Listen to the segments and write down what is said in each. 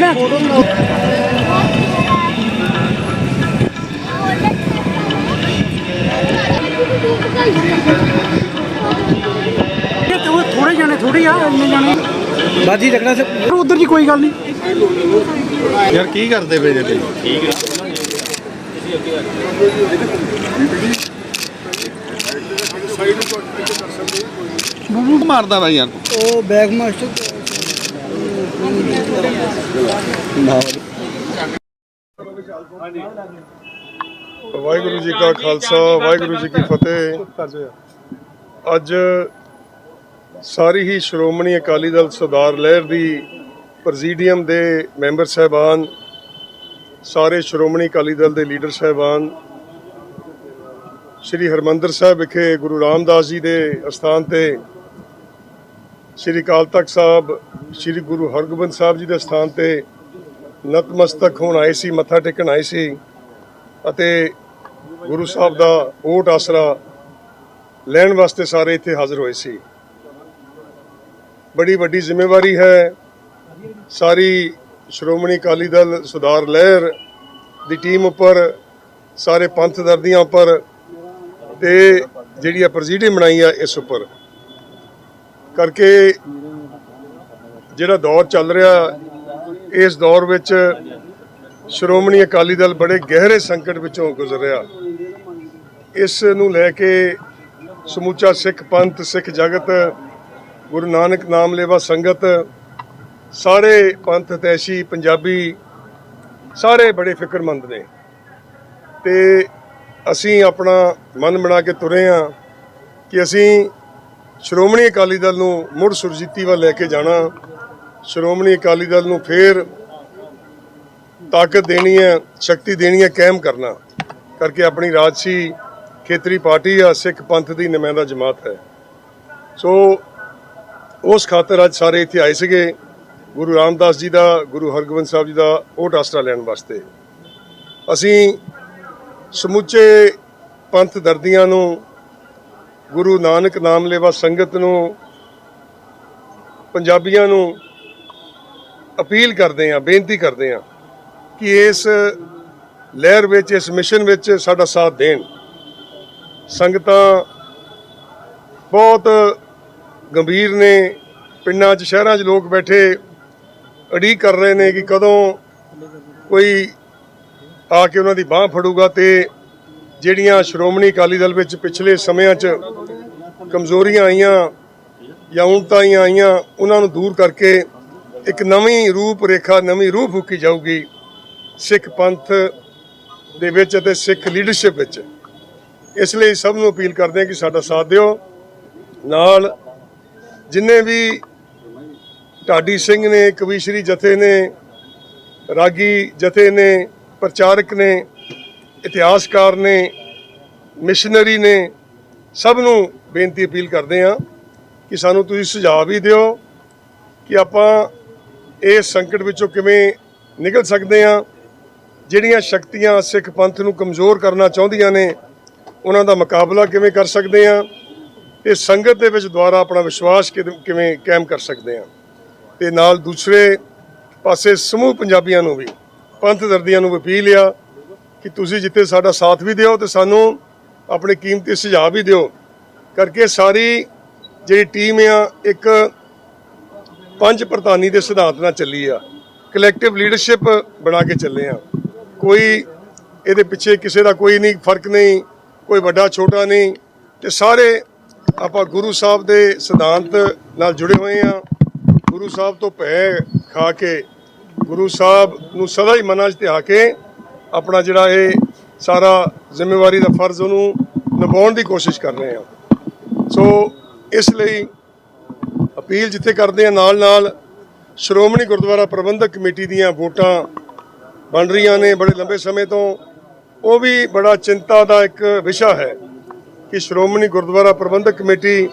ਦੇਖਣਾ ਇਹ ਤਾਂ ਥੋੜੇ ਜਾਣੇ ਥੋੜੀ ਆ ਇੰਨੇ ਜਾਣੇ ਬਾਜੀ ਰੱਖਣਾ ਸੇ ਪਰ ਉਧਰ ਦੀ ਕੋਈ ਗੱਲ ਨਹੀਂ ਯਾਰ ਕੀ ਕਰਦੇ ਪਏ ਜੇ ਤੁਸੀਂ? ਬੂਬੂ ਮਾਰਦਾ ਵਾ ਯਾਰ। ਉਹ ਬੈਗ ਮਾਸਟਰ। ਵਾਹਿਗੁਰੂ ਜੀ ਕਾ ਖਾਲਸਾ, ਵਾਹਿਗੁਰੂ ਜੀ ਕੀ ਫਤਿਹ। ਅੱਜ ਸਾਰੀ ਹੀ ਸ਼੍ਰੋਮਣੀ ਅਕਾਲੀ ਦਲ ਸਰਦਾਰ ਲਹਿਰ ਦੀ ਪ੍ਰੈਜ਼ੀਡੀਅਮ ਦੇ ਮੈਂਬਰ ਸਹਿਬਾਨ, ਸਾਰੇ ਸ਼੍ਰੋਮਣੀ ਅਕਾਲੀ ਦਲ ਦੇ ਲੀਡਰ ਸਹਿਬਾਨ, ਸ੍ਰੀ ਹਰਮੰਦਰ ਸਾਹਿਬ ਵਿਖੇ ਗੁਰੂ ਰਾਮਦਾਸ ਜੀ ਦੇ ਅਸਥਾਨ ਤੇ ਸ੍ਰੀ ਅਕਾਲ ਤਖਤ ਸਾਹਿਬ, ਸ੍ਰੀ ਗੁਰੂ ਹਰਗੋਬਿੰਦ ਸਾਹਿਬ ਜੀ ਦੇ ਅਸਥਾਨ ਤੇ ਨਤਮਸਤਕ ਹੋਣ ਆਏ ਸੀ, ਮੱਥਾ ਟੇਕਣ ਆਏ ਸੀ ਅਤੇ ਗੁਰੂ ਸਾਹਿਬ ਦਾ ਓਟ ਆਸਰਾ ਲੈਣ ਵਾਸਤੇ ਸਾਰੇ ਇੱਥੇ ਹਾਜ਼ਰ ਹੋਏ ਸੀ। ਬੜੀ ਵੱਡੀ ਜ਼ਿੰਮੇਵਾਰੀ ਹੈ। ਸਾਰੀ ਸ਼੍ਰੋਮਣੀ ਅਕਾਲੀ ਦਲ, ਸੁਧਾਰ ਲਹਿਰ ਦੀ ਟੀਮ ਉੱਪਰ, ਸਾਰੇ ਪੰਥ ਦਰਦੀਆਂ ਉੱਪਰ ਤੇ ਜਿਹੜੀ ਆ ਪ੍ਰੈਜ਼ੀਡੀਅਮ ਬਣਾਈ ਆ ਇਸ ਉੱਪਰ। ਕਰਕੇ ਜਿਹੜਾ ਦੌਰ ਚੱਲ ਰਿਹਾ ਇਸ ਦੌਰ ਵਿੱਚ ਸ਼੍ਰੋਮਣੀ ਅਕਾਲੀ ਦਲ ਬੜੇ ਗਹਿਰੇ ਸੰਕਟ ਵਿੱਚੋਂ ਗੁਜ਼ਰ ਰਿਹਾ ਇਸ ਨੂੰ ਲੈ ਕੇ ਸਮੁੱਚਾ ਸਿੱਖ ਪੰਥ, ਸਿੱਖ ਜਗਤ, ਗੁਰੂ ਨਾਨਕ ਨਾਮ ਲੇਵਾ ਸੰਗਤ, ਸਾਰੇ ਪੰਥ ਤੈਸ਼ੀ ਪੰਜਾਬੀ, ਸਾਰੇ ਬੜੇ ਫਿਕਰਮੰਦ ਨੇ। ਤੇ ਅਸੀਂ ਆਪਣਾ ਮਨ ਬਣਾ ਕੇ ਤੁਰੇ ਆ ਕਿ ਅਸੀਂ ਸ਼੍ਰੋਮਣੀ ਅਕਾਲੀ ਦਲ ਨੂੰ ਮੁੜ ਸੁਰਜੀਤੀ ਵੱਲ ਲੈ ਕੇ ਜਾਣਾ। ਸ਼੍ਰੋਮਣੀ ਅਕਾਲੀ ਦਲ ਨੂੰ ਫੇਰ ਤਾਕਤ ਦੇਣੀ ਹੈ, ਸ਼ਕਤੀ ਦੇਣੀ ਹੈ, ਕਾਇਮ ਕਰਨਾ। ਕਰਕੇ ਆਪਣੀ ਰਾਜਸੀ ਖੇਤਰੀ ਪਾਰਟੀ ਆ, ਸਿੱਖ ਪੰਥ ਦੀ ਨੁਮਾਇੰਦਾ ਜਮਾਤ ਹੈ। ਸੋ ਉਸ ਖਾਤਰ ਅੱਜ ਸਾਰੇ ਇੱਥੇ ਆਏ ਸੀਗੇ। ਗੁਰੂ ਰਾਮਦਾਸ ਜੀ ਦਾ, ਗੁਰੂ ਹਰਗੋਬਿੰਦ ਸਾਹਿਬ ਜੀ ਦਾ ਉਹ ਟਾਸਰਾ ਲੈਣ ਵਾਸਤੇ। ਅਸੀਂ ਸਮੁੱਚੇ ਪੰਥ ਦਰਦੀਆਂ ਨੂੰ, ਗੁਰੂ ਨਾਨਕ ਨਾਮ ਲੈਵਾ ਸੰਗਤ ਨੂੰ, ਪੰਜਾਬੀਆਂ ਨੂੰ ਅਪੀਲ ਕਰਦੇ ਹਾਂ, ਬੇਨਤੀ ਕਰਦੇ ਹਾਂ ਕਿ ਇਸ ਲਹਿਰ ਵਿੱਚ, ਇਸ ਮਿਸ਼ਨ ਵਿੱਚ ਸਾਡਾ ਸਾਥ ਦੇਣ। ਸੰਗਤਾਂ ਬਹੁਤ ਗੰਭੀਰ ਨੇ, ਪਿੰਡਾਂ 'ਚ, ਸ਼ਹਿਰਾਂ 'ਚ ਲੋਕ ਬੈਠੇ ਅੜੀਕ ਕਰ ਰਹੇ ਨੇ ਕਿ ਕਦੋਂ ਕੋਈ ਆ ਕੇ ਉਹਨਾਂ ਦੀ ਬਾਹ ਫੜੂਗਾ ਤੇ ਜਿਹੜੀਆਂ ਸ਼੍ਰੋਮਣੀ ਅਕਾਲੀ ਦਲ ਵਿੱਚ ਪਿਛਲੇ ਸਮਿਆਂ 'ਚ ਕਮਜ਼ੋਰੀਆਂ ਆਈਆਂ ਜਾਂ ਉਣਤਾਂ ਆਈਆਂ, ਉਹਨਾਂ ਨੂੰ ਦੂਰ ਕਰਕੇ ਇੱਕ ਨਵੀਂ ਰੂਪ ਰੇਖਾ ਨਵੀਂ ਰੂਹ ਫੂਕੀ ਜਾਊਗੀ ਸਿੱਖ ਪੰਥ ਦੇ ਵਿੱਚ ਅਤੇ ਸਿੱਖ ਲੀਡਰਸ਼ਿਪ ਵਿੱਚ। ਇਸ ਲਈ ਸਭ ਨੂੰ ਅਪੀਲ ਕਰਦੇ ਹਾਂ ਕਿ ਸਾਡਾ ਸਾਥ ਦਿਓ। ਨਾਲ ਜਿੰਨੇ ਵੀ ਢਾਡੀ ਸਿੰਘ ਨੇ, ਕਵੀਸ਼ਰੀ ਜਥੇ ਨੇ, ਰਾਗੀ ਜਥੇ ਨੇ, ਪ੍ਰਚਾਰਕ ਨੇ, ਇਤਿਹਾਸਕਾਰ ਨੇ, ਮਿਸ਼ਨਰੀ ਨੇ, ਸਭ ਨੂੰ ਬੇਨਤੀ ਅਪੀਲ ਕਰਦੇ ਹਾਂ ਕਿ ਸਾਨੂੰ ਤੁਸੀਂ ਸੁਝਾਅ ਵੀ ਦਿਓ ਕਿ ਆਪਾਂ ਇਸ ਸੰਕਟ ਵਿੱਚੋਂ ਕਿਵੇਂ ਨਿਕਲ ਸਕਦੇ ਹਾਂ? ਜਿਹੜੀਆਂ ਸ਼ਕਤੀਆਂ ਸਿੱਖ ਪੰਥ ਨੂੰ ਕਮਜ਼ੋਰ ਕਰਨਾ ਚਾਹੁੰਦੀਆਂ ਨੇ, ਉਹਨਾਂ ਦਾ ਮੁਕਾਬਲਾ ਕਿਵੇਂ ਕਰ ਸਕਦੇ ਹਾਂ? ਤੇ ਸੰਗਤ ਦੇ ਵਿੱਚ ਦੁਆਰਾ ਆਪਣਾ ਵਿਸ਼ਵਾਸ ਕਿਦ- ਕਿਵੇਂ ਕਾਇਮ ਕਰ ਸਕਦੇ ਹਾਂ? ਤੇ ਨਾਲ ਦੂਸਰੇ ਪਾਸੇ ਸਮੂਹ ਪੰਜਾਬੀਆਂ ਨੂੰ ਵੀ, ਪੰਥ ਦਰਦੀਆਂ ਨੂੰ ਵੀ ਅਪੀਲ ਆ ਕਿ ਤੁਸੀਂ ਜਿੱਥੇ ਸਾਡਾ ਸਾਥ ਵੀ ਦਿਓ ਤੇ ਸਾਨੂੰ ਆਪਣੇ ਕੀਮਤੀ ਸੁਝਾਅ ਵੀ ਦਿਓ। ਕਰਕੇ ਸਾਰੀ ਜਿਹੜੀ ਟੀਮ ਆ, ਇੱਕ ਪੰਜ ਪ੍ਰਧਾਨੀ ਦੇ ਸਿਧਾਂਤ ਨਾਲ ਚੱਲੀ ਆ। ਕਲੈਕਟਿਵ ਲੀਡਰਸ਼ਿਪ ਬਣਾ ਕੇ ਚੱਲੇ ਆ। ਕੋਈ ਇਹਦੇ ਪਿੱਛੇ ਕਿਸੇ ਦਾ ਕੋਈ ਨਹੀਂ, ਫ਼ਰਕ ਨਹੀਂ, ਕੋਈ ਵੱਡਾ ਛੋਟਾ ਨਹੀਂ। ਤੇ ਸਾਰੇ ਆਪਾਂ ਗੁਰੂ ਸਾਹਿਬ ਦੇ ਸਿਧਾਂਤ ਨਾਲ ਜੁੜੇ ਹੋਏ ਆ। ਗੁਰੂ ਸਾਹਿਬ ਤੋਂ ਭੈ ਖਾ ਕੇ, ਗੁਰੂ ਸਾਹਿਬ ਨੂੰ ਸਦਾ ਹੀ ਮਨਾਂ 'ਚ ਧਿਆ ਕੇ ਆਪਣਾ ਜਿਹੜਾ ਇਹ ਸਾਰਾ ਜ਼ਿੰਮੇਵਾਰੀ ਦਾ ਫਰਜ਼ ਉਹਨੂੰ ਨਿਭਾਉਣ ਦੀ ਕੋਸ਼ਿਸ਼ ਕਰ ਰਹੇ ਆ। ਸੋ ਇਸ ਲਈ ਅਪੀਲ ਜਿੱਥੇ ਕਰਦੇ ਆ ਨਾਲ ਨਾਲ ਸ਼੍ਰੋਮਣੀ ਗੁਰਦੁਆਰਾ ਪ੍ਰਬੰਧਕ ਕਮੇਟੀ ਦੀਆਂ ਵੋਟਾਂ ਬਣ ਰਹੀਆਂ ਨੇ ਬੜੇ ਲੰਬੇ ਸਮੇਂ ਤੋਂ। ਉਹ ਵੀ ਬੜਾ ਚਿੰਤਾ ਦਾ ਇੱਕ ਵਿਸ਼ਾ ਹੈ ਕਿ ਸ਼੍ਰੋਮਣੀ ਗੁਰਦੁਆਰਾ ਪ੍ਰਬੰਧਕ ਕਮੇਟੀ,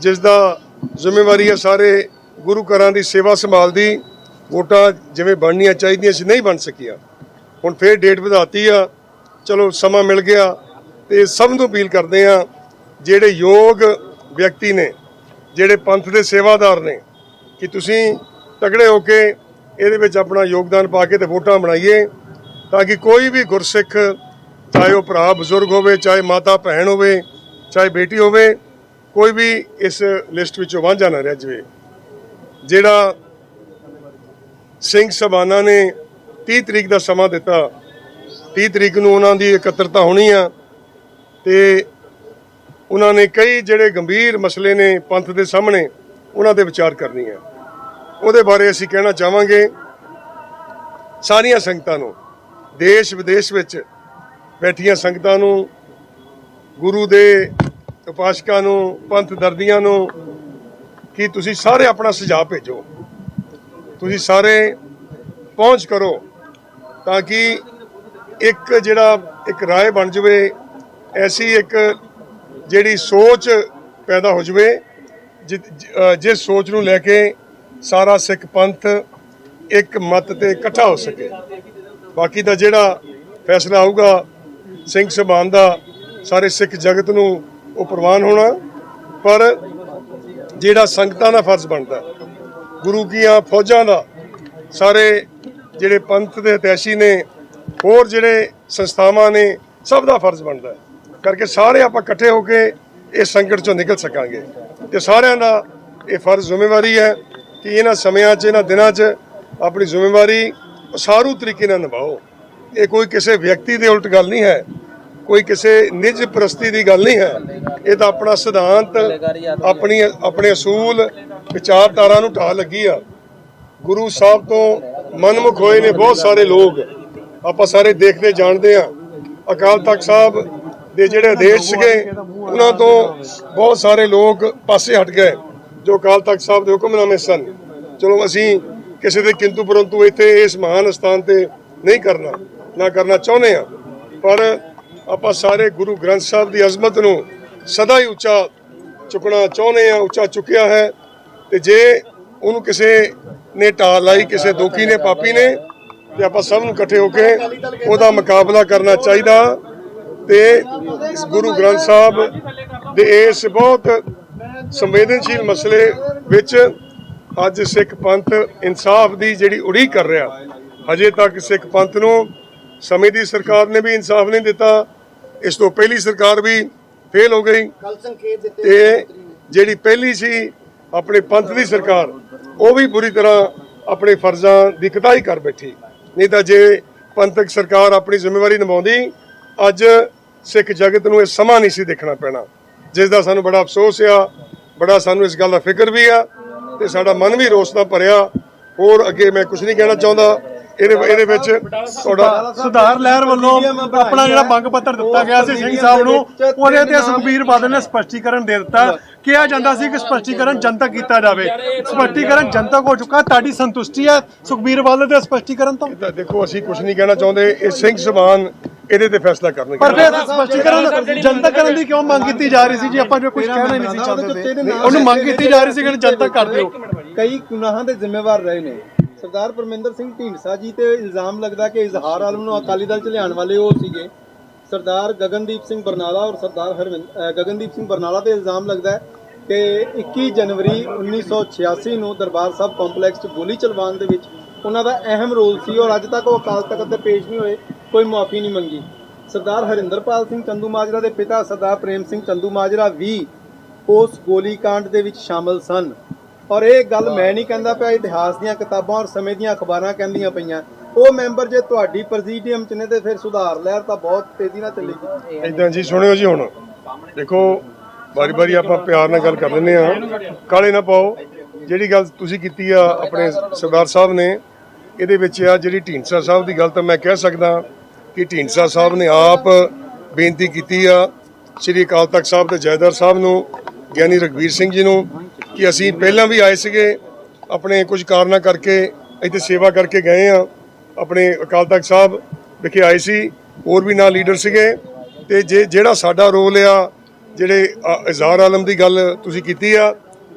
ਜਿਸ ਦਾ ਜ਼ਿੰਮੇਵਾਰੀ ਹੈ ਸਾਰੇ ਗੁਰੂ ਘਰਾਂ ਦੀ ਸੇਵਾ ਸੰਭਾਲ ਦੀ, ਵੋਟਾਂ ਜਿਵੇਂ ਬਣਨੀਆਂ ਚਾਹੀਦੀਆਂ ਸੀ, ਨਹੀਂ ਬਣ ਸਕੀਆਂ। ਹੁਣ ਫੇਰ ਡੇਟ ਵਧਾਤੀ ਆ। ਚਲੋ, ਸਮਾਂ ਮਿਲ ਗਿਆ ਤੇ ਸਭ ਨੂੰ ਅਪੀਲ ਕਰਦੇ ਆ, ਜਿਹੜੇ ਯੋਗ ਵਿਅਕਤੀ ਨੇ ਜਿਹੜੇ ਪੰਥ ਦੇ ਸੇਵਾਦਾਰ ਨੇ, ਕਿ ਤੁਸੀਂ ਤਗੜੇ ਹੋ ਕੇ ਇਹਦੇ ਵਿੱਚ ਆਪਣਾ ਯੋਗਦਾਨ ਪਾ ਕੇ ਤੇ ਵੋਟਾਂ ਬਣਾਈਏ, ਤਾਂ ਕਿ ਕੋਈ ਵੀ ਗੁਰਸਿੱਖ, ਚਾਹੇ ਉਹ ਭਰਾ ਬਜ਼ੁਰਗ ਹੋਵੇ, ਚਾਹੇ ਮਾਤਾ ਭੈਣ ਹੋਵੇ, ਚਾਹੇ ਬੇਟੀ ਹੋਵੇ, ਕੋਈ ਵੀ ਇਸ ਲਿਸਟ ਵਿੱਚੋਂ ਵਾਂਝਾ ਨਾ ਰਹਿ ਜਾਵੇ। ਜਿਹੜਾ ਸਿੰਘ ਸਭਾਨਾ ਨੇ 30 ਤਰੀਕ ਦਾ ਸਮਾਂ ਦਿੱਤਾ 30 ਤਰੀਕ ਨੂੰ ਉਹਨਾਂ ਦੀ ਇਕੱਤਰਤਾ ਹੋਣੀ ਆ, ਤੇ ਉਹਨਾਂ ਨੇ ਕਈ ਜਿਹੜੇ ਗੰਭੀਰ ਮਸਲੇ ਨੇ ਪੰਥ ਦੇ ਸਾਹਮਣੇ, ਉਹਨਾਂ 'ਤੇ ਵਿਚਾਰ ਕਰਨੀ ਹੈ ਉਹਦੇ ਬਾਰੇ ਅਸੀਂ ਕਹਿਣਾ ਚਾਹਾਂਗੇ, ਸਾਰੀਆਂ ਸੰਗਤਾਂ ਨੂੰ, ਦੇਸ਼ ਵਿਦੇਸ਼ ਵਿੱਚ ਬੈਠੀਆਂ ਸੰਗਤਾਂ ਨੂੰ, ਗੁਰੂ ਦੇ ਉਪਾਸਕਾਂ ਨੂੰ, ਪੰਥ ਦਰਦੀਆਂ ਨੂੰ, ਕਿ ਤੁਸੀਂ ਸਾਰੇ ਆਪਣਾ ਸੁਝਾਅ ਭੇਜੋ। ਤੁਸੀਂ ਸਾਰੇ ਪਹੁੰਚ ਕਰੋ ਤਾਂ ਕਿ ਇੱਕ ਜਿਹੜਾ ਇੱਕ ਰਾਏ ਬਣ ਜਵੇ, ਐਸੀ ਇੱਕ ਜਿਹੜੀ ਸੋਚ ਪੈਦਾ ਹੋ ਜਵੇ ਜਿ- ਜਿਸ ਸੋਚ ਨੂੰ ਲੈ ਕੇ ਸਾਰਾ ਸਿੱਖ ਪੰਥ ਇੱਕ ਮਤ ਤੇ ਇਕੱਠਾ ਹੋ ਸਕੇ। ਬਾਕੀ ਦਾ ਜਿਹੜਾ ਫੈਸਲਾ ਆਊਗਾ ਸਿੰਘ ਸਭਾਨ ਦਾ ਸਾਰੇ ਸਿੱਖ ਜਗਤ ਨੂੰ ਉਹ ਪ੍ਰਵਾਨ ਹੋਣਾ ਪਰ ਜਿਹੜਾ ਸੰਗਤਾਂ ਦਾ ਫਰਜ਼ ਬਣਦਾ ਹੈ, ਗੁਰੂ ਕੀਆਂ ਫੌਜਾਂ ਦਾ ਸਾਰੇ ਜਿਹੜੇ ਪੰਥ ਦੇ ਹਿਤੈਸ਼ੀ ਨੇ ਹੋਰ ਜਿਹੜੇ ਸੰਸਥਾਵਾਂ ਨੇ ਸਭ ਦਾ ਫਰਜ਼ ਬਣਦਾ ਹੈ। ਕਰਕੇ ਸਾਰੇ ਆਪਾਂ ਇਕੱਠੇ ਹੋ ਕੇ ਇਸ ਸੰਕਟ ਚੋਂ ਨਿਕਲ ਸਕਾਂਗੇ। ਤੇ ਸਾਰਿਆਂ ਦਾ ਇਹ ਫਰਜ਼ ਜ਼ਿੰਮੇਵਾਰੀ ਹੈ ਕਿ ਇਹਨਾਂ ਸਮਿਆਂ 'ਚ, ਇਹਨਾਂ ਦਿਨਾਂ 'ਚ ਆਪਣੀ ਜ਼ਿੰਮੇਵਾਰੀ ਉਸਾਰੂ ਤਰੀਕੇ ਨਾਲ ਨਿਭਾਓ। ਇਹ ਕੋਈ ਕਿਸੇ ਵਿਅਕਤੀ ਦੇ ਉਲਟ ਗੱਲ ਨਹੀਂ ਹੈ, ਕੋਈ ਕਿਸੇ ਨਿੱਜ ਪ੍ਰਸਤੀ ਦੀ ਗੱਲ ਨਹੀਂ ਹੈ। ਇਹ ਤਾਂ ਆਪਣਾ ਸਿਧਾਂਤ, ਆਪਣੀ, ਆਪਣੇ ਅਸੂਲ, ਵਿਚਾਰਧਾਰਾ ਨੂੰ ਢਾਹ ਲੱਗੀ ਆ। ਗੁਰੂ ਸਾਹਿਬ ਤੋਂ ਮਨਮੁਖ ਹੋਏ ਨੇ ਬਹੁਤ ਸਾਰੇ ਲੋਕ। ਆਪਾਂ ਸਾਰੇ ਦੇਖਦੇ, ਜਾਣਦੇ ਆ। ਅਕਾਲ ਤਖਤ ਸਾਹਿਬ ਦੇ ਜਿਹੜੇ ਆਦੇਸ਼ ਸੀਗੇ ਉਹਨਾਂ ਤੋਂ ਬਹੁਤ ਸਾਰੇ ਲੋਕ ਪਾਸੇ ਹਟ ਗਏ ਜੋ ਅਕਾਲ ਤਖਤ ਸਾਹਿਬ ਦੇ ਹੁਕਮਨਾਮੇ ਸਨ। ਚਲੋ ਅਸੀਂ ਕਿਸੇ ਦੇ ਕਿੰਤੂ ਪਰੰਤੂ ਇੱਥੇ ਇਸ ਮਹਾਨ ਸਥਾਨ ਤੇ ਨਹੀਂ ਕਰਨਾ ਨਾ ਕਰਨਾ ਚਾਹੁੰਦੇ ਆ ਪਰ ਆਪਾਂ ਸਾਰੇ ਗੁਰੂ ਗ੍ਰੰਥ ਸਾਹਿਬ ਦੀ ਅਜ਼ਮਤ ਨੂੰ ਸਦਾ ਹੀ ਉੱਚਾ ਚੁੱਕਣਾ ਚਾਹੁੰਦੇ ਆ ਉੱਚਾ ਚੁੱਕਿਆ ਹੈ। ਤੇ ਜੇ ਉਹਨੂੰ ਕਿਸੇ ਨੇ ਢਾਹ ਲਾਈ ਕਿਸੇ ਦੋਖੀ ਨੇ ਪਾਪੀ ਨੇ ਤੇ ਆਪਾਂ ਸਭ ਨੂੰ ਇਕੱਠੇ ਹੋ ਕੇ ਉਹਦਾ ਮੁਕਾਬਲਾ ਕਰਨਾ ਚਾਹੀਦਾ। ਤੇ ਗੁਰੂ ਗ੍ਰੰਥ ਸਾਹਿਬ ਦੇ ਇਸ ਬਹੁਤ ਸੰਵੇਦਨਸ਼ੀਲ ਮਸਲੇ ਵਿੱਚ ਅੱਜ ਸਿੱਖ ਪੰਥ ਇਨਸਾਫ ਦੀ ਜਿਹੜੀ ਉਡੀਕ ਕਰ ਰਿਹਾ। ਹਜੇ ਤੱਕ ਸਿੱਖ ਪੰਥ ਨੂੰ ਸਮੇਂ ਦੀ ਸਰਕਾਰ ਨੇ ਵੀ ਇਨਸਾਫ ਨਹੀਂ ਦਿੱਤਾ। ਇਸ ਤੋਂ ਪਹਿਲੀ ਸਰਕਾਰ ਵੀ ਫੇਲ ਹੋ ਗਈ। ਤੇ ਜਿਹੜੀ ਪਹਿਲੀ ਸੀ ਆਪਣੇ ਪੰਥ ਦੀ ਸਰਕਾਰ, ਉਹ ਵੀ ਪੂਰੀ ਤਰ੍ਹਾਂ ਆਪਣੇ ਫਰਜ਼ਾਂ ਦੀ ਕਤਾਈ ਕਰ ਬੈਠੀ। ਨਹੀਂ ਤਾਂ ਜੇ ਪੰਥਕ ਸਰਕਾਰ ਆਪਣੀ ਜ਼ਿੰਮੇਵਾਰੀ ਨਿਭਾਉਂਦੀ, ਅੱਜ ਸਿੱਖ ਜਗਤ ਨੂੰ ਇਹ ਸਮਾਂ ਨਹੀਂ ਸੀ ਦੇਖਣਾ ਪੈਣਾ। ਜਿਸ ਦਾ ਸਾਨੂੰ ਬੜਾ ਅਫਸੋਸ ਆ, ਬੜਾ ਸਾਨੂੰ ਇਸ ਗੱਲ ਦਾ ਫਿਕਰ ਵੀ ਆ ਤੇ ਸਾਡਾ ਮਨ ਵੀ ਰੋਸ ਦਾ ਭਰਿਆ। ਹੋਰ ਅੱਗੇ ਮੈਂ ਕੁਝ ਨਹੀਂ ਕਹਿਣਾ ਚਾਹੁੰਦਾ। ਇਹਦੇ ਇਹਦੇ ਵਿੱਚ ਤੁਹਾਡਾ ਸੁਧਾਰ ਲਹਿਰ ਵੱਲੋਂ ਆਪਣਾ ਜਿਹੜਾ ਮੰਗ ਪੱਤਰ ਦਿੱਤਾ ਗਿਆ ਸੀ ਸਿੰਘ ਸਾਹਿਬ ਨੂੰ ਉਹਦੇ ਤੇ ਸੁਖਬੀਰ ਬਾਦਲ ਨੇ ਸਪਸ਼ਟੀਕਰਨ ਦੇ ਦਿੱਤਾ। ਕਿਹਾ ਜਾਂਦਾ ਸੀ ਕਿ ਸਪਸ਼ਟੀਕਰਨ ਜਨਤਕ ਕੀਤਾ ਜਾਵੇ। ਸਪਸ਼ਟੀਕਰਨ ਜਨਤਕ ਹੋ ਚੁੱਕਾ ਤੁਹਾਡੀ ਸੰਤੁਸ਼ਟੀ ਹੈ ਸੁਖਬੀਰ ਬਾਦਲ ਦੇ ਸਪਸ਼ਟੀਕਰਨ ਤੋਂ? ਦੇਖੋ ਅਸੀਂ ਕੁਝ ਨਹੀਂ ਕਹਿਣਾ ਚਾਹੁੰਦੇ। ਇਹ ਸਿੰਘ ਸਭਾਨ ਇਹਦੇ ਤੇ ਫੈਸਲਾ ਕਰਨਗੇ। ਪਰ ਫਿਰ ਸਪਸ਼ਟੀਕਰਨ ਜਨਤਕ ਕਰਨ ਦੀ ਕਿਉਂ ਮੰਗ ਕੀਤੀ ਜਾ ਰਹੀ ਸੀ ਜੀ? ਆਪਾਂ ਜੋ ਕੁਝ ਕਹਿਣਾ ਨਹੀਂ ਸੀ ਚਾਹੁੰਦੇ। ਉਹਨੂੰ ਮੰਗ ਕੀਤੀ ਜਾ ਰਹੀ ਸੀ ਕਿ ਜਨਤਕ ਕਰ ਦਿਓ। ਕਈ ਗੁਨਾਹਾਂ ਦੇ ਜ਼ਿੰਮੇਵਾਰ ਰਹੇ ਨੇ। ਸਰਦਾਰ ਪਰਮਿੰਦਰ ਸਿੰਘ ਢੀਂਡਸਾ ਜੀ ਤੇ ਇਲਜ਼ਾਮ ਲੱਗਦਾ ਕਿ ਇਜ਼ਹਾਰ ਆਲਮ ਨੂੰ ਅਕਾਲੀ ਦਲ ਚ ਲਿਆਉਣ ਵਾਲੇ ਉਹ ਸੀਗੇ। ਸਰਦਾਰ ਗਗਨਦੀਪ ਸਿੰਘ ਬਰਨਾਲਾ ਔਰ ਸਰਦਾਰ ਹਰਵਿੰਦ ਗਗਨਦੀਪ ਸਿੰਘ ਬਰਨਾਲਾ ਤੇ ਇਲਜ਼ਾਮ ਲੱਗਦਾ ਕਿ 21 ਜਨਵਰੀ 1986 ਨੂੰ ਦਰਬਾਰ ਸਾਹਿਬ ਕੰਪਲੈਕਸ 'ਚ ਗੋਲੀ ਚਲਵਾਉਣ ਦੇ ਵਿੱਚ ਉਹਨਾਂ ਦਾ ਅਹਿਮ ਰੋਲ ਸੀ ਔਰ ਅੱਜ ਤੱਕ ਉਹ ਅਕਾਲ ਤਖਤ ਤੇ ਪੇਸ਼ ਨਹੀਂ ਹੋਏ, ਕੋਈ ਮੁਆਫੀ ਨਹੀਂ ਮੰਗੀ। ਸਰਦਾਰ ਹਰਿੰਦਰਪਾਲ ਸਿੰਘ ਚੰਦੂ ਮਾਜਰਾ ਦੇ ਪਿਤਾ ਸਰਦਾਰ ਪ੍ਰੇਮ ਸਿੰਘ ਚੰਦੂ ਮਾਜਰਾ ਵੀ ਉਸ ਗੋਲੀकांड ਦੇ ਵਿੱਚ ਸ਼ਾਮਲ ਸਨ। ਔਰ ਇਹ ਗੱਲ ਮੈਂ ਨਹੀਂ ਕਹਿੰਦਾ ਪਿਆ, ਇਤਿਹਾਸ ਦੀਆਂ ਕਿਤਾਬਾਂ ਔਰ ਸਮੇਂ ਦੀਆਂ ਅਖਬਾਰਾਂ ਕਹਿੰਦੀਆਂ ਪਈਆਂ। ਉਹ ਮੈਂਬਰ ਜੇ ਤੁਹਾਡੀ ਪ੍ਰੈਜ਼ੀਡੀਅਮ ਚ ਨੇ ਤੇ ਫਿਰ ਸੁਧਾਰ ਲਹਿਰ ਤਾਂ ਬਹੁਤ ਤੇਜ਼ੀ ਨਾਲ ਚੱਲੇਗੀ। ਇਦਾਂ ਜੀ, ਸੁਣਿਓ ਜੀ ਹੁਣ। ਦੇਖੋ ਵਾਰੀ ਵਾਰੀ ਆਪਾਂ ਪਿਆਰ ਨਾਲ ਗੱਲ ਕਰ ਲੈਂਦੇ ਆ ਕਾਲੇ ਨਾ ਪਾਓ। ਜਿਹੜੀ ਗੱਲ ਤੁਸੀਂ ਕੀਤੀ ਆ ਆਪਣੇ ਸਰਦਾਰ ਸਾਹਿਬ ਨੇ, ਇਹਦੇ ਵਿੱਚ ਆ ਜਿਹੜੀ ਢੀਂਡਸਾ ਸਾਹਿਬ ਦੀ ਗੱਲ ਤਾਂ ਮੈਂ ਕਹਿ ਸਕਦਾ ਕਿ ਢੀਂਡਸਾ ਸਾਹਿਬ ਨੇ ਆਪ ਬੇਨਤੀ ਕੀਤੀ ਆ, ਸ੍ਰੀ ਅਕਾਲ ਤਖਤ ਸਾਹਿਬ ਦੇ ਜੈਦਰ ਸਾਹਿਬ ਨੂੰ, ਗਿਆਨੀ ਰਗਵੀਰ ਸਿੰਘ ਜੀ ਨੂੰ ਕਿ ਅਸੀਂ ਪਹਿਲਾਂ ਵੀ ਆਏ ਸੀਗੇ, ਆਪਣੇ ਕੁਝ ਕਾਰਨਾਂ ਕਰਕੇ ਇੱਥੇ ਸੇਵਾ ਕਰਕੇ ਗਏ ਆ ਆਪਣੇ ਅਕਾਲ ਤਖਤ ਸਾਹਿਬ ਵਿਖੇ ਆਏ ਸੀ, ਹੋਰ ਵੀ ਨਾਲ ਲੀਡਰ ਸੀਗੇ। ਤੇ ਜੇ ਜਿਹੜਾ ਸਾਡਾ ਰੋਲ ਆ, ਜਿਹੜੇ ਇਜ਼ਹਾਰ ਆਲਮ ਦੀ ਗੱਲ ਤੁਸੀਂ ਕੀਤੀ ਆ,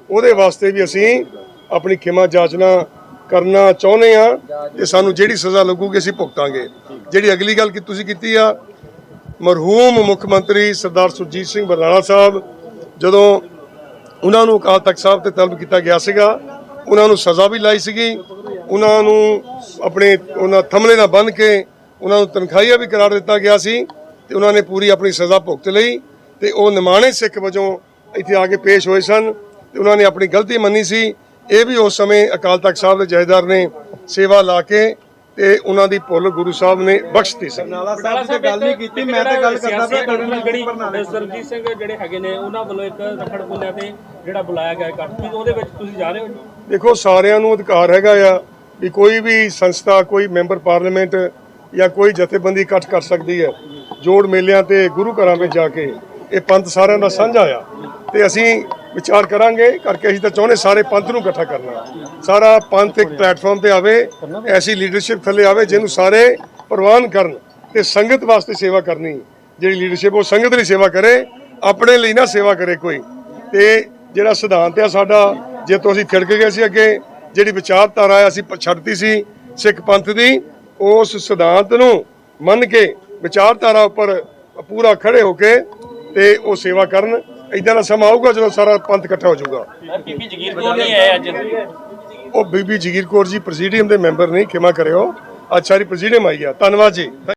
ਉਹਦੇ ਵਾਸਤੇ ਵੀ ਅਸੀਂ ਆਪਣੀ ਖਿਮਾ ਜਾਚਨਾ ਕਰਨਾ ਚਾਹੁੰਦੇ ਆ ਤੇ ਸਾਨੂੰ ਜਿਹੜੀ ਸਜ਼ਾ ਲੱਗੂਗੀ ਅਸੀਂ ਭੁਗਤਾਂਗੇ। ਜਿਹੜੀ ਅਗਲੀ ਗੱਲ ਕਿ ਤੁਸੀਂ ਕੀਤੀ ਆ, ਮਰਹੂਮ ਮੁੱਖ ਮੰਤਰੀ ਸਰਦਾਰ ਸੁਰਜੀਤ ਸਿੰਘ ਬਰਨਾਲਾ ਸਾਹਿਬ, ਜਦੋਂ ਉਹਨਾਂ ਨੂੰ ਅਕਾਲ ਤਖਤ ਸਾਹਿਬ ਤੇ ਤਲਬ ਕੀਤਾ ਗਿਆ ਸੀਗਾ। ਉਹਨਾਂ ਨੂੰ ਸਜ਼ਾ ਵੀ ਲਾਈ ਸੀਗੀ। ਉਹਨਾਂ ਨੂੰ ਆਪਣੇ, ਉਹਨਾਂ ਥਮਲੇ ਨਾਲ ਬੰਨ੍ਹ ਕੇ ਉਹਨਾਂ ਨੂੰ ਤਨਖਾਹੀਆ ਵੀ ਕਰਾਰ ਦਿੱਤਾ ਗਿਆ ਸੀ ਤੇ ਉਹਨਾਂ ਨੇ ਪੂਰੀ ਆਪਣੀ ਸਜ਼ਾ ਭੁਗਤ ਲਈ ਤੇ ਉਹ ਨਿਮਾਣੇ ਸਿੱਖ ਵਜੋਂ ਇੱਥੇ ਆ ਕੇ ਪੇਸ਼ ਹੋਏ ਸਨ ਤੇ ਉਹਨਾਂ ਨੇ ਆਪਣੀ ਗਲਤੀ ਮੰਨੀ ਸੀ। ਇਹ ਵੀ ਉਸ ਸਮੇਂ ਅਕਾਲ ਤਖਤ ਸਾਹਿਬ ਦੇ ਜਥੇਦਾਰ ਨੇ ਸੇਵਾ ਲਾ ਕੇ ਤੇ ਉਹਨਾਂ ਦੀ ਭੁੱਲ ਗੁਰੂ ਸਾਹਿਬ ਨੇ ਬਖਸ਼ਤੀ ਸੀ ਨਾਲਾ ਸਾਹਿਬ ਦੀ ਗੱਲ ਨਹੀਂ ਕੀਤੀ ਮੈਂ ਤਾਂ ਗੱਲ ਕਰਦਾ ਪਿਆ ਸਰਜੀਤ ਸਿੰਘ ਜਿਹੜੇ ਹੈਗੇ ਨੇ ਉਹਨਾਂ ਵੱਲੋਂ ਇੱਕ ਰੱਖੜ ਪੁੰਨਿਆ ਤੇ ਜਿਹੜਾ ਬੁਲਾਇਆ ਗਿਆ ਇਕੱਠ। ਉਹਦੇ ਵਿੱਚ ਤੁਸੀਂ ਜਾ ਰਹੇ ਹੋ ਜੀ? ਦੇਖੋ ਸਾਰਿਆਂ ਨੂੰ ਅਧਿਕਾਰ ਹੈਗਾ ਆ ਵੀ ਕੋਈ ਵੀ ਸੰਸਥਾ ਕੋਈ ਮੈਂਬਰ ਪਾਰਲੀਮੈਂਟ ਜਾਂ ਕੋਈ ਜਥੇਬੰਦੀ ਇਕੱਠ ਕਰ ਸਕਦੀ ਹੈ। ਜੋੜ ਮੇਲਿਆਂ ਤੇ ਗੁਰੂ ਘਰਾਂ ਵਿੱਚ ਜਾ ਕੇ ਇਹ ਪੰਥ ਸਾਰਿਆਂ ਦਾ ਸਾਂਝਾ ਆ। ਤੇ ਅਸੀਂ ਵਿਚਾਰ ਕਰਾਂਗੇ, ਕਰਕੇ ਅਸੀਂ ਤਾਂ ਚਾਹੁੰਦੇ ਸਾਰੇ ਪੰਥ ਨੂੰ ਇਕੱਠਾ ਕਰਨਾ। ਸਾਰਾ ਪੰਥ ਇੱਕ ਪਲੇਟਫਾਰਮ ਤੇ ਆਵੇ, ਐਸੀ ਲੀਡਰਸ਼ਿਪ ਥੱਲੇ ਆਵੇ ਜਿਹਨੂੰ ਸਾਰੇ ਪ੍ਰਵਾਨ ਕਰਨ ਤੇ ਸੰਗਤ ਵਾਸਤੇ ਸੇਵਾ ਕਰਨੀ। ਜਿਹੜੀ ਲੀਡਰਸ਼ਿਪ ਉਹ ਸੰਗਤ ਲਈ ਸੇਵਾ ਕਰੇ, ਆਪਣੇ ਲਈ ਨਾ ਸੇਵਾ ਕਰੇ ਕੋਈ। ਤੇ ਜਿਹੜਾ ਸਿਧਾਂਤ ਆ ਸਾਡਾ, ਜੇ ਤੋਂ ਅਸੀਂ ਖਿੜਕ ਗਏ ਸੀ ਅੱਗੇ, ਜਿਹੜੀ ਵਿਚਾਰਧਾਰਾ ਆ ਅਸੀਂ ਛੱਡਤੀ ਸੀ ਸਿੱਖ ਪੰਥ ਦੀ, ਉਸ ਸਿਧਾਂਤ ਨੂੰ ਮੰਨ ਕੇ ਵਿਚਾਰਧਾਰਾ ਉੱਪਰ ਪੂਰਾ ਖੜੇ ਹੋ ਕੇ ਤੇ ਉਹ ਸੇਵਾ ਕਰਨ। ਇਦਾਂ ਦਾ ਸਮਾਂ ਆਊਗਾ ਜਦੋਂ ਸਾਰਾ ਪੰਥ ਇਕੱਠਾ ਹੋ ਜਾਊਗਾ। ਬੀਬੀ ਜਗੀਰ ਕੌਰ ਨਹੀਂ ਆਏ ਅੱਜ? ਉਹ ਬੀਬੀ ਜਗੀਰ ਕੌਰ ਜੀ ਪ੍ਰੈਜ਼ੀਡੀਅਮ ਦੇ ਮੈਂਬਰ ਨਹੀਂ ਖਿਮਾ ਕਰਿਓ। ਅੱਜ ਸਾਰੀ ਪ੍ਰੈਜ਼ੀਡੀਅਮ ਆਈ ਆ। ਧੰਨਵਾਦ ਜੀ।